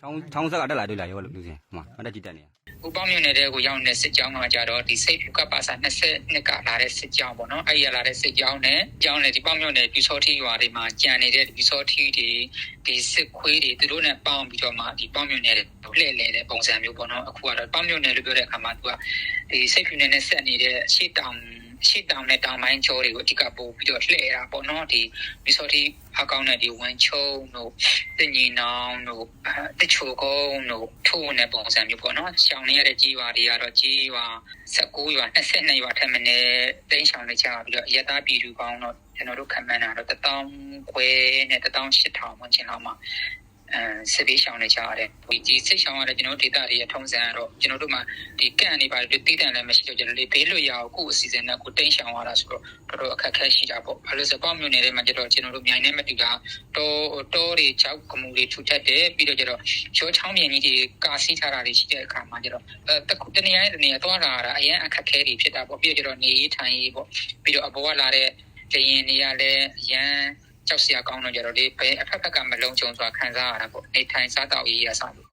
ချောင်းချောင်းဆက်ကတက်လာတွေ့လာရောလို့လူစင်ဟိုမှာမတက်ကြည့်တက်နေဥပောင်းမြို့နယ်တဲ့ကိုရောက်နေတဲ့စစ်ကြောင်းကကြတော့ဒီစိတ်ဖြူကပ္ပါစာ20နှစ်ကလာတဲ့စစ်ကြောင်းပေါ့နော်အဲ့ဒီကလာတဲ့စစ်ကြောင်းနဲ့ကြောင်းနဲ့ဒီပောင်းမြို့နယ်ပြူစောထီရွာတွေမှာကြံနေတဲ့ပြူစောထီတွေဒီစစ်ခွေးတွေသူတို့နဲ့ပေါင်းပြီးတော့မှဒီပောင်းမြို့နယ်တွေလှည့်လည်တဲ့ပုံစံမျိုးပေါ့နော်အခုကတော့ပောင်းမြို့နယ်လို့ပြောတဲ့အခါမှာသူကဒီစိတ်ဖြူနယ်နဲ့ဆက်နေတဲ့ရှေ့တောင် ရှေ့တောင်နဲ့တောင်ပိုင်းကျော်တွေကိုအဓိကပို့ပြီးတော့လှည့်တာပေါ့နော်ဒီပြူစောထီအကောင့်နဲ့ဒီဝန်ချုံတို့တင်ညီနောင်တို့တချိုကုန်းတို့ထိုးနေပုံစံမျိုးပေါ့နော်ရှောင်းနေရတဲ့ကြီးရွာတွေကတော့ကြီးရွာ19ရွာ22ရွာထက်မနည်းတင်းရှောင်းနေကြပြီးတော့ရတပြည်သူကောင်းတော့ကျွန်တော်တို့ခံမှန်းတာတော့1000ခွဲနဲ့18000ဝန်းကျင်လောက်မှာ အဲစစ်ပေးရှောင်းနေကြရတယ်ဒီကြီးစစ်ရှောင်းရတဲ့ကျွန်တော်တို့ဒေတာတွေရထုံးစံကတော့ကျွန်တော်တို့မှာဒီကန့်နေပါလို့တီးတန်လည်းမရှိတော့ကျွန်တော်တို့ဘေးလွတ်ရအောင်ကိုယ့်အစီအစဉ်နဲ့ကိုတင်းရှောင်းရတာဆိုတော့တော်တော်အခက်အခဲရှိတာပေါ့ဘာလို့ဆိုတော့ပေါ့မြို့နယ်ထဲမှာကျတော့ကျွန်တော်တို့မြိုင်နဲ့မတူတာတောတောတွေကြောက်ကမူတွေထူထပ်တယ်ပြီးတော့ကျတော့ရောချောင်းမြင်ကြီးတွေကာစီးထားတာတွေရှိတဲ့အခါမှာကျတော့အဲတခုတနေရာနဲ့တနေရာသွားတာအရင်အခက်အခဲတွေဖြစ်တာပေါ့ပြီးတော့ကျတော့နေရေးထိုင်ရေးပေါ့ပြီးတော့အပေါ်ကလာတဲ့လေရင်တွေကလည်းအရန် ကြောက်စရာကောင်းတော့ကြတော့ဒီဘယ်အဖက်ဖက်ကမလုံးချုံစွာခံစားရတာပေါ့နေထိုင်စားတော့ရေးရစားလို့